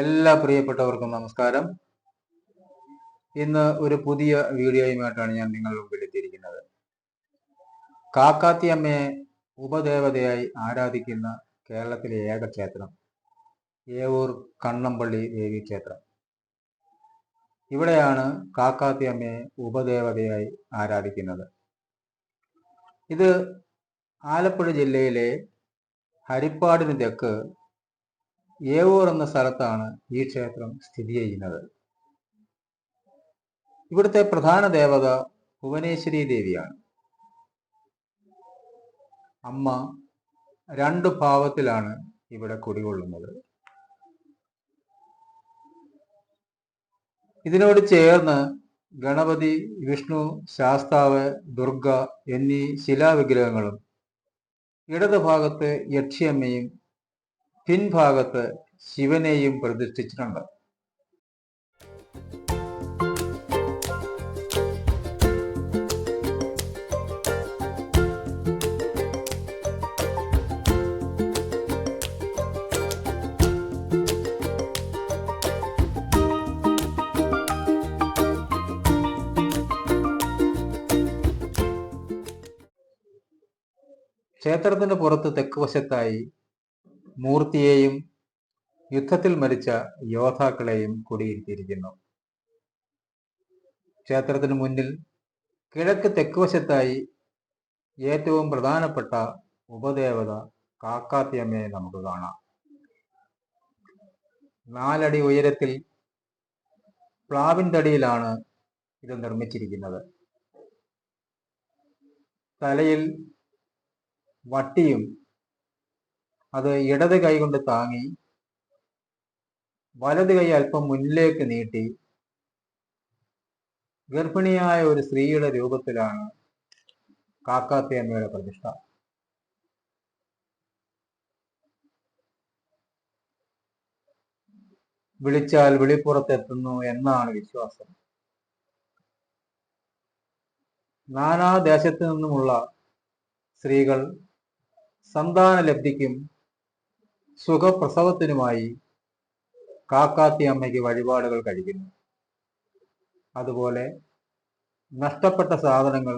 എല്ലാ പ്രിയപ്പെട്ടവർക്കും നമസ്കാരം. ഇന്ന് ഒരു പുതിയ വീഡിയോയുമായിട്ടാണ് ഞാൻ നിങ്ങളുടെ മുമ്പിൽ എത്തിയിരിക്കുന്നത്. കാക്കാത്തി അമ്മയെ ഉപദേവതയായി ആരാധിക്കുന്ന കേരളത്തിലെ ഏക ക്ഷേത്രം ഏവൂർ കണ്ണമ്പള്ളി ദേവി ക്ഷേത്രം ഇവിടെയാണ് കാക്കാത്തിയമ്മയെ ഉപദേവതയായി ആരാധിക്കുന്നത്. ഇത് ആലപ്പുഴ ജില്ലയിലെ ഹരിപ്പാടിന് തെക്ക് ഏവൂർ എന്ന സ്ഥലത്താണ് ഈ ക്ഷേത്രം സ്ഥിതി ചെയ്യുന്നത്. ഇവിടുത്തെ പ്രധാന ദേവത ഭുവനേശ്വരി ദേവിയാണ്. അമ്മ രണ്ടു ഭാവത്തിലാണ് ഇവിടെ കുടികൊള്ളുന്നത്. ഇതിനോട് ചേർന്ന് ഗണപതി വിഷ്ണു ശാസ്താവ് ദുർഗ എന്നീ ശിലാവിഗ്രഹങ്ങളും ഇടതുഭാഗത്ത് യക്ഷിയമ്മയും പിൻഭാഗത്ത് ശിവനെയും പ്രതിഷ്ഠിച്ചിട്ടുണ്ട്. ക്ഷേത്രത്തിന് പുറത്ത് തെക്ക് വശത്തായി മൂർത്തിയെയും യുദ്ധത്തിൽ മരിച്ച യോദ്ധാക്കളെയും കുടിയിരുത്തിയിരിക്കുന്നു. ക്ഷേത്രത്തിന് മുന്നിൽ കിഴക്ക് തെക്കുവശത്തായി ഏറ്റവും പ്രധാനപ്പെട്ട ഉപദേവത കാക്കാത്തിയമ്മയെ നമുക്ക് കാണാം. നാലടി ഉയരത്തിൽ പ്ലാവിൻ തടിയിലാണ് ഇത് നിർമ്മിച്ചിരിക്കുന്നത്. തലയിൽ വട്ടിയും അത് ഇടത് കൈ കൊണ്ട് താങ്ങി വലത് കൈ അല്പം മുന്നിലേക്ക് നീട്ടി ഗർഭിണിയായ ഒരു സ്ത്രീയുടെ രൂപത്തിലാണ് കാക്കാത്തി അമ്മയുടെ പ്രതിഷ്ഠ. വിളിച്ചാൽ വിളിപ്പുറത്തെത്തുന്നു എന്നാണ് വിശ്വാസം. നാനാദേശത്തു നിന്നുമുള്ള സ്ത്രീകൾ സന്താന ലബ്ധിക്കും സുഖപ്രസവത്തിനുമായി കാക്കാത്തി അമ്മയ്ക്ക് വഴിപാടുകൾ കഴിക്കുന്നു. അതുപോലെ നഷ്ടപ്പെട്ട സാധനങ്ങൾ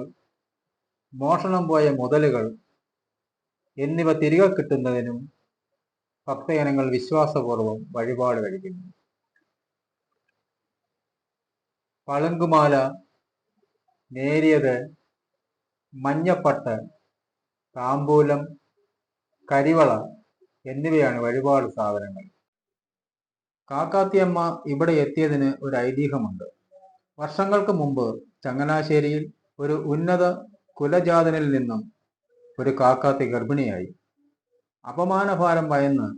മോഷണം പോയ മുതലുകൾ എന്നിവ തിരികെ കിട്ടുന്നതിനും ഭക്തജനങ്ങൾ വിശ്വാസപൂർവം വഴിപാട് കഴിക്കുന്നു. പളുങ്കുമാല നേരിയത് മഞ്ഞപ്പട്ട് താമ്പൂലം കരിവള എന്നിവയാണ് വഴിപാട് സാധനങ്ങൾ. കാക്കാത്തിയമ്മ ഇവിടെ എത്തിയതിന് ഒരു ഐതിഹ്യമുണ്ട്. വർഷങ്ങൾക്ക് മുമ്പ് ചങ്ങനാശ്ശേരിയിൽ ഒരു ഉന്നത കുലജാതനിൽ നിന്നും ഒരു കാക്കാത്തി ഗർഭിണിയായി. അപമാനഭാരം ഭയന്ന്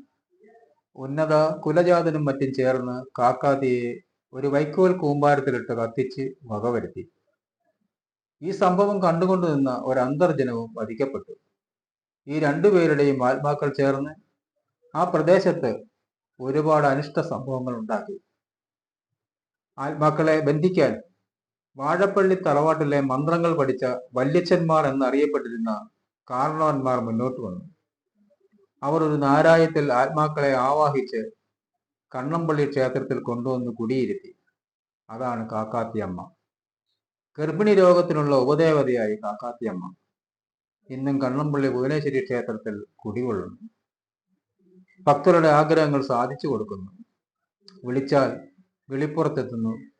ഉന്നത കുലജാതനും മറ്റും ചേർന്ന് കാക്കാത്തിയെ ഒരു വൈക്കോൽ കൂമ്പാരത്തിലിട്ട് കത്തിച്ച് വകവരുത്തി. ഈ സംഭവം കണ്ടുകൊണ്ടു നിന്ന ഒരു അന്തർജനവും വധിക്കപ്പെട്ടു. ഈ രണ്ടുപേരുടെയും ആത്മാക്കൾ ചേർന്ന് ആ പ്രദേശത്ത് ഒരുപാട് അനിഷ്ട സംഭവങ്ങൾ ഉണ്ടാക്കി. ആത്മാക്കളെ ബന്ധിക്കാൻ വാഴപ്പള്ളി തറവാട്ടിലെ മന്ത്രങ്ങൾ പഠിച്ച വല്യച്ഛന്മാർ എന്നറിയപ്പെട്ടിരുന്ന കാരണവന്മാർ മുന്നോട്ട് വന്നു. അവർ ഒരു നാരായത്തിൽ ആത്മാക്കളെ ആവാഹിച്ച് കണ്ണമ്പള്ളി ക്ഷേത്രത്തിൽ കൊണ്ടുവന്ന് കുടിയിരുത്തി. അതാണ് കാക്കാത്തിയമ്മ ഗർഭിണി രോഗത്തിനുള്ള ഉപദേവതയായി കാക്കാത്തിയമ്മ ഇന്നും കണ്ണമ്പള്ളി ഭുവനേശ്വരി ക്ഷേത്രത്തിൽ കുടികൊള്ളുന്നു. ഭക്തരുടെ ആഗ്രഹങ്ങൾ സാധിച്ചു കൊടുക്കുന്നു. വിളിച്ചാൽ വിളിപ്പുറത്തെത്തുന്നു.